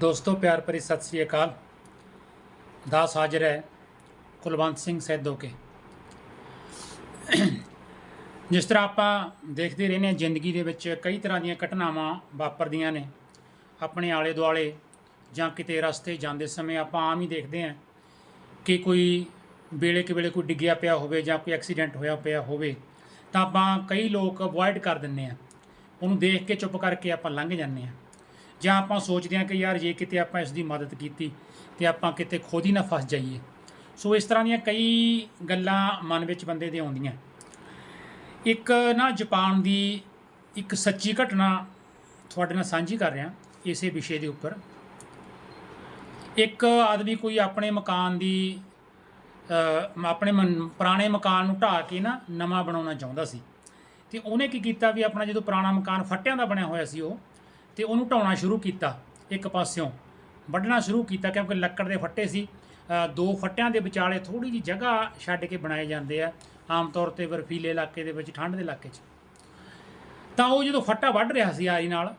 ਦੋਸਤੋ, ਪਿਆਰ ਭਰੀ ਸਤਿ ਸ੍ਰੀ ਅਕਾਲ। ਦਾਸ ਹਾਜ਼ਰ ਹੈ ਕੁਲਵੰਤ ਸਿੰਘ ਸੈਦੋ ਕੇ। ਜਿਸ ਤਰ੍ਹਾਂ ਆਪਾਂ ਦੇਖਦੇ ਰਹਿੰਦੇ ਹਾਂ ਜ਼ਿੰਦਗੀ ਦੇ ਵਿੱਚ, ਕਈ ਤਰ੍ਹਾਂ ਦੀਆਂ ਘਟਨਾਵਾਂ ਵਾਪਰਦੀਆਂ ਨੇ। ਆਪਣੇ ਆਲੇ ਦੁਆਲੇ ਜਾਂ ਕਿਤੇ ਰਸਤੇ ਜਾਂਦੇ ਸਮੇਂ ਆਪਾਂ ਆਮ ਹੀ ਦੇਖਦੇ ਹਾਂ ਕਿ ਕੋਈ ਵੇਲੇ ਕਿ ਵੇਲੇ ਕੋਈ ਡਿੱਗਿਆ ਪਿਆ ਹੋਵੇ ਜਾਂ ਕੋਈ ਐਕਸੀਡੈਂਟ ਹੋਇਆ ਪਿਆ ਹੋਵੇ, ਤਾਂ ਆਪਾਂ ਕਈ ਲੋਕ ਅਵੋਇਡ ਕਰ ਦਿੰਦੇ ਆ ਉਹਨੂੰ ਦੇਖ ਕੇ ਚੁੱਪ ਕਰਕੇ ਆਪਾਂ ਲੰਘ ਜਾਂਦੇ ਆ ਜਾਂ ਆਪਾਂ ਸੋਚਦੇ ਹਾਂ ਕਿ ਯਾਰ ਜੇ ਕਿਤੇ ਆਪਾਂ ਇਸ ਦੀ ਮਦਦ ਕੀਤੀ ਤੇ ਆਪਾਂ ਕਿਤੇ ਖੁਦ ਹੀ ਨਾ ਫਸ ਜਾਈਏ। ਸੋ ਇਸ ਤਰ੍ਹਾਂ ਦੀਆਂ ਕਈ ਗੱਲਾਂ ਮਨ ਵਿੱਚ ਬੰਦੇ ਦੇ ਆਉਂਦੀਆਂ। ਇੱਕ ਨਾ ਜਾਪਾਨ ਦੀ ਇੱਕ ਸੱਚੀ ਘਟਨਾ ਤੁਹਾਡੇ ਨਾਲ ਸਾਂਝੀ ਕਰ ਰਿਹਾ ਇਸੇ ਵਿਸ਼ੇ ਦੇ ਉੱਪਰ। ਇੱਕ ਆਦਮੀ ਕੋਈ ਆਪਣੇ ਮਕਾਨ ਦੀ ਆਪਣੇ ਮਨ- ਪੁਰਾਣੇ ਮਕਾਨ ਨੂੰ ਢਾਹ ਕੇ ਨਾ ਨਵਾਂ ਬਣਾਉਣਾ ਚਾਹੁੰਦਾ ਸੀ। ਤੇ ਉਹਨੇ ਕੀ ਕੀਤਾ ਵੀ ਆਪਣਾ ਜਦੋਂ ਪੁਰਾਣਾ ਮਕਾਨ ਫੱਟਿਆਂ ਦਾ ਬਣਿਆ ਹੋਇਆ ਸੀ ਉਹ ਤੇ ਉਹਨੂੰ ਢਾਉਣਾ ਸ਼ੁਰੂ ਕੀਤਾ ਇੱਕ ਪਾਸਿਓਂ। ਵੱਢਣਾ ਸ਼ੁਰੂ ਕੀਤਾ ਕਿਉਂਕਿ ਲੱਕੜ ਦੇ ਫੱਟੇ ਸੀ। ਦੋ ਫੱਟਿਆਂ ਦੇ ਵਿਚਾਲੇ ਥੋੜੀ ਜਿਹੀ ਜਗ੍ਹਾ ਛੱਡ ਕੇ ਬਣਾਏ ਜਾਂਦੇ ਆ, ਆਮ ਤੌਰ ਤੇ ਬਰਫੀਲੇ ਇਲਾਕੇ ਦੇ ਵਿੱਚ ਠੰਡ ਦੇ ਇਲਾਕੇ 'ਚ। ਤਾਂ ਉਹ ਜਦੋਂ ਫੱਟਾ ਵੱਢ ਰਿਹਾ ਸੀ ਆਰੀ ਨਾਲ,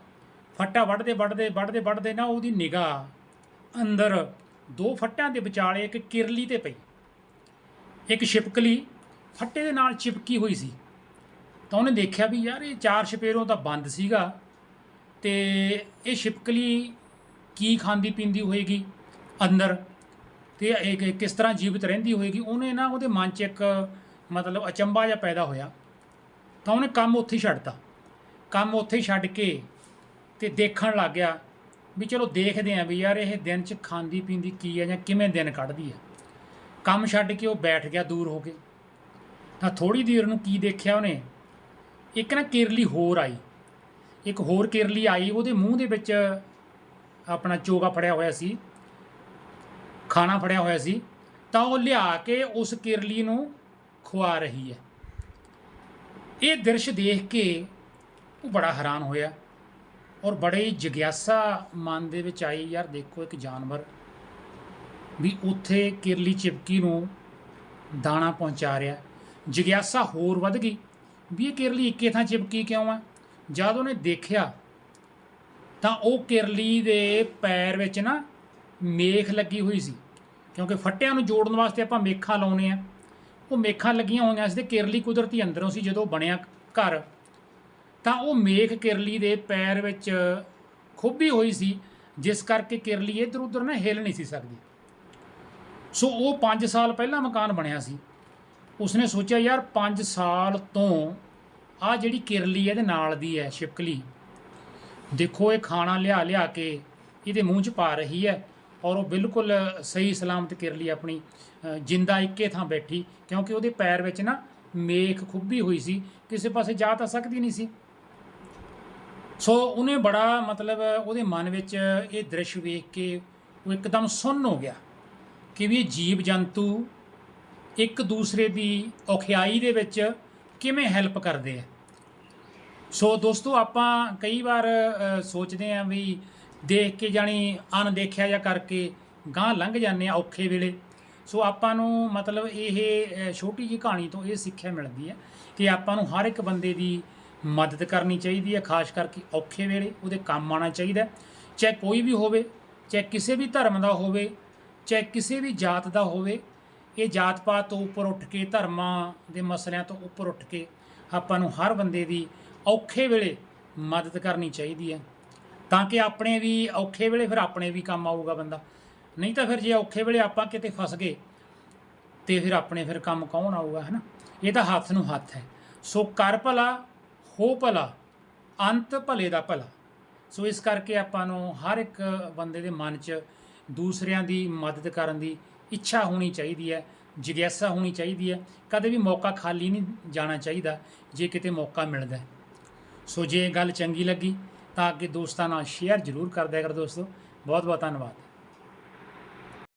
ਫੱਟਾ ਵੱਢਦੇ ਵੱਢਦੇ ਵੱਢਦੇ ਵੱਢਦੇ ਨਾ ਉਹਦੀ ਨਿਗਾਹ ਅੰਦਰ ਦੋ ਫੱਟਿਆਂ ਦੇ ਵਿਚਾਲੇ ਇੱਕ ਕਿਰਲੀ ਤੇ ਪਈ। ਇੱਕ ਛਿਪਕਲੀ ਫੱਟੇ ਦੇ ਨਾਲ ਚਿਪਕੀ ਹੋਈ ਸੀ। ਤਾਂ ਉਹਨੇ ਦੇਖਿਆ ਵੀ ਯਾਰ ਇਹ ਚਾਰ ਛਪੇਰੋਂ ਤਾਂ ਬੰਦ ਸੀਗਾ। ਤੇ ਇਹ ਛਿਪਕਲੀ ਕੀ ਖਾਂਦੀ ਪੀਂਦੀ ਹੋਏਗੀ ਅੰਦਰ? ਤੇ ਇਹ ਕਿਸ ਤਰ੍ਹਾਂ ਜੀਵਤ ਰਹਿੰਦੀ ਹੋਏਗੀ? ਉਹਨੇ ਨਾ ਉਹਦੇ ਮਨ 'ਚ ਇੱਕ, ਮਤਲਬ ਅਚੰਭਾ ਜਿਹਾ ਪੈਦਾ ਹੋਇਆ। ਤਾਂ ਉਹਨੇ ਕੰਮ ਉੱਥੇ ਹੀ ਛੱਡਤਾ। ਕੰਮ ਉੱਥੇ ਹੀ ਛੱਡ ਕੇ ਤੇ ਦੇਖਣ ਲੱਗ ਗਿਆ ਵੀ ਚਲੋ ਦੇਖਦੇ ਆਂ ਵੀ ਯਾਰ ਇਹ ਦਿਨ 'ਚ ਖਾਂਦੀ ਪੀਂਦੀ ਕੀ ਹੈ ਜਾਂ ਕਿਵੇਂ ਦਿਨ ਕੱਢਦੀ ਹੈ। ਕੰਮ ਛੱਡ ਕੇ ਉਹ ਬੈਠ ਗਿਆ, ਦੂਰ ਹੋ ਕੇ। ਤਾਂ ਥੋੜੀ ਦੇਰ ਨੂੰ ਕੀ ਦੇਖਿਆ ਉਹਨੇ? ਇੱਕ ਨਾ ਕਿਰਲੀ ਹੋਰ ਆਈ। ਇੱਕ ਹੋਰ ਕਿਰਲੀ ਆਈ, ਉਹਦੇ ਮੂੰਹ ਦੇ ਵਿੱਚ ਆਪਣਾ ਚੋਗਾ ਫੜਿਆ ਹੋਇਆ ਸੀ, ਖਾਣਾ ਫੜਿਆ ਹੋਇਆ ਸੀ, ਤਾਂ ਉਹ ਲਿਆ ਕੇ ਉਸ ਕਿਰਲੀ ਨੂੰ ਖਵਾ ਰਹੀ ਹੈ। ਇਹ ਦ੍ਰਿਸ਼ ਦੇਖ ਕੇ ਉਹ ਬੜਾ ਹੈਰਾਨ ਹੋਇਆ ਔਰ ਬੜੇ ਹੀ ਜਿਗਿਆਸਾ ਮਨ ਦੇ ਵਿੱਚ ਆਈ, ਯਾਰ ਦੇਖੋ ਇੱਕ ਜਾਨਵਰ ਵੀ ਉੱਥੇ ਕਿਰਲੀ ਚਿਪਕੀ ਨੂੰ ਦਾਣਾ ਪਹੁੰਚਾ ਰਿਹਾ ਜਿਗਿਆਸਾ ਹੋਰ ਵੱਧ ਗਈ, ਵੀ ਇਹ ਕਿਰਲੀ ਇੱਕੇ ਥਾਂ ਚਿਪਕੀ ਕਿਉਂ ਆ? ਜਦ ਉਹਨੇ ਦੇਖਿਆ ਤਾਂ ਉਹ ਕਿਰਲੀ ਦੇ ਪੈਰ ਵਿੱਚ ਨਾ ਮੇਖ ਲੱਗੀ ਹੋਈ ਸੀ। ਕਿਉਂਕਿ ਫੱਟਿਆਂ ਨੂੰ ਜੋੜਨ ਵਾਸਤੇ ਆਪਾਂ ਮੇਖਾਂ ਲਾਉਨੇ ਆ ਉਹ ਮੇਖਾਂ ਲੱਗੀਆਂ ਹੋਈਆਂ ਸੀ ਤੇ ਕਿਰਲੀ ਕੁਦਰਤੀ ਅੰਦਰੋਂ ਸੀ ਜਦੋਂ ਬਣਿਆ ਘਰ। ਤਾਂ ਉਹ ਮੇਖ ਕਿਰਲੀ ਦੇ ਪੈਰ ਵਿੱਚ ਖੁੱਭੀ ਹੋਈ ਸੀ, ਜਿਸ ਕਰਕੇ ਕਿਰਲੀ ਇੱਧਰ ਉੱਧਰ ਨਾ ਹਿਲ ਨਹੀਂ ਸੀ ਸਕਦੀ। ਸੋ ਉਹ 5 ਸਾਲ ਪਹਿਲਾਂ ਮਕਾਨ ਬਣਿਆ ਸੀ। ਉਸਨੇ ਸੋਚਿਆ, ਯਾਰ 5 ਸਾਲ ਤੋਂ ਆ ਜਿਹੜੀ ਕਿਰਲੀ ਹੈ ਇਹਦੇ ਨਾਲ ਦੀ ਹੈ ਛਿਪਕਲੀ ਦੇਖੋ ਇਹ ਖਾਣਾ ਲਿਆ ਲਿਆ ਕੇ ਇਹਦੇ ਮੂੰਹ 'ਚ ਪਾ ਰਹੀ ਹੈ ਔਰ ਉਹ ਬਿਲਕੁਲ ਸਹੀ ਸਲਾਮਤ ਕਿਰਲੀ ਆਪਣੀ ਜਿੰਦਾ ਇੱਕੇ ਥਾਂ ਬੈਠੀ, ਕਿਉਂਕਿ ਉਹਦੇ ਪੈਰ ਵਿੱਚ ਨਾ ਮੇਖ ਖੁੱਬੀ ਹੋਈ ਸੀ, ਕਿਸੇ ਪਾਸੇ ਜਾ ਤਾਂ ਸਕਦੀ ਨਹੀਂ ਸੀ। ਸੋ ਉਹਨੇ ਬੜਾ ਮਤਲਬ ਉਹਦੇ ਮਨ ਵਿੱਚ ਇਹ ਦ੍ਰਿਸ਼ ਵੇਖ ਕੇ ਉਹ ਇੱਕਦਮ ਸੁੰਨ ਹੋ ਗਿਆ ਕਿ ਵੀ ਇਹ ਜੀਵ ਜੰਤੂ ਇੱਕ ਦੂਸਰੇ ਦੀ ਔਖਿਆਈ ਦੇ ਵਿੱਚ ਕਿਵੇਂ ਹੈਲਪ ਕਰਦੇ ਆ? ਸੋ ਦੋਸਤੋ, ਆਪਾਂ ਕਈ ਵਾਰ ਸੋਚਦੇ ਆਂ ਵੀ ਦੇਖ ਕੇ ਜਾਣੀ ਅਣਦੇਖਿਆ ਜਾਂ ਕਰਕੇ ਗਾਂ ਲੰਘ ਜਾਂਦੇ ਆ ਔਖੇ ਵੇਲੇ। ਸੋ ਆਪਾਂ ਨੂੰ ਮਤਲਬ ਇਹ ਛੋਟੀ ਜੀ ਕਹਾਣੀ ਤੋਂ ਇਹ ਸਿੱਖਿਆ ਮਿਲਦੀ ਹੈ ਕਿ ਆਪਾਂ ਨੂੰ ਹਰ ਇੱਕ ਬੰਦੇ ਦੀ ਮਦਦ ਕਰਨੀ ਚਾਹੀਦੀ ਹੈ, ਖਾਸ ਕਰਕੇ ਔਖੇ ਵੇਲੇ। ਉਹਦੇ ਕੰਮ ਆਉਣਾ ਚਾਹੀਦਾ ਚਾਹੇ ਕੋਈ ਵੀ ਹੋਵੇ, ਚਾਹੇ ਕਿਸੇ ਵੀ ਧਰਮ ਦਾ ਹੋਵੇ, ਚਾਹੇ ਕਿਸੇ ਵੀ ਜਾਤ ਦਾ ਹੋਵੇ ਇਹ ਜਾਤ ਪਾਤ ਤੋਂ ਉੱਪਰ ਉੱਠ ਕੇ, ਧਰਮਾਂ ਦੇ ਮਸਲਿਆਂ ਤੋਂ ਉੱਪਰ ਉੱਠ ਕੇ ਆਪਾਂ ਨੂੰ ਹਰ ਬੰਦੇ ਦੀ ਔਖੇ ਵੇਲੇ ਮਦਦ ਕਰਨੀ ਚਾਹੀਦੀ ਹੈ। ਤਾਂ ਕਿ ਆਪਣੇ ਵੀ ਔਖੇ ਵੇਲੇ ਫਿਰ ਆਪਣੇ ਵੀ ਕੰਮ ਆਊਗਾ ਬੰਦਾ। ਨਹੀਂ ਤਾਂ ਫਿਰ ਜੇ ਔਖੇ ਵੇਲੇ ਆਪਾਂ ਕਿਤੇ ਫਸ ਗਏ, ਤੇ ਫਿਰ ਆਪਣੇ ਫਿਰ ਕੰਮ ਕੌਣ ਆਊਗਾ ਹੈ ਨਾ ਇਹ ਤਾਂ ਹੱਥ ਨੂੰ ਹੱਥ ਹੈ। ਸੋ ਕਰ ਭਲਾ, ਹੋ ਭਲਾ, ਅੰਤ ਭਲੇ ਦਾ ਭਲਾ। ਸੋ ਇਸ ਕਰਕੇ ਆਪਾਂ ਨੂੰ ਹਰ ਇੱਕ ਬੰਦੇ ਦੇ ਮਨ 'ਚ ਦੂਸਰਿਆਂ ਦੀ ਮਦਦ ਕਰਨ ਦੀ ਇੱਛਾ ਹੋਣੀ ਚਾਹੀਦੀ ਹੈ, ਜਿਗਿਆਸਾ ਹੋਣੀ ਚਾਹੀਦੀ ਹੈ, ਕਦੇ ਵੀ ਮੌਕਾ ਖਾਲੀ ਨਹੀਂ ਜਾਣਾ ਚਾਹੀਦਾ, ਜੇ ਕਿਤੇ ਮੌਕਾ ਮਿਲਦਾ ਸੋ ਜੇ ਇਹ ਗੱਲ ਚੰਗੀ ਲੱਗੀ ਤਾਂ ਅੱਗੇ ਦੋਸਤਾਂ ਨਾਲ ਸ਼ੇਅਰ ਜ਼ਰੂਰ ਕਰ ਕਰ ਦੋਸਤੋ। ਬਹੁਤ ਬਹੁਤ ਧੰਨਵਾਦ।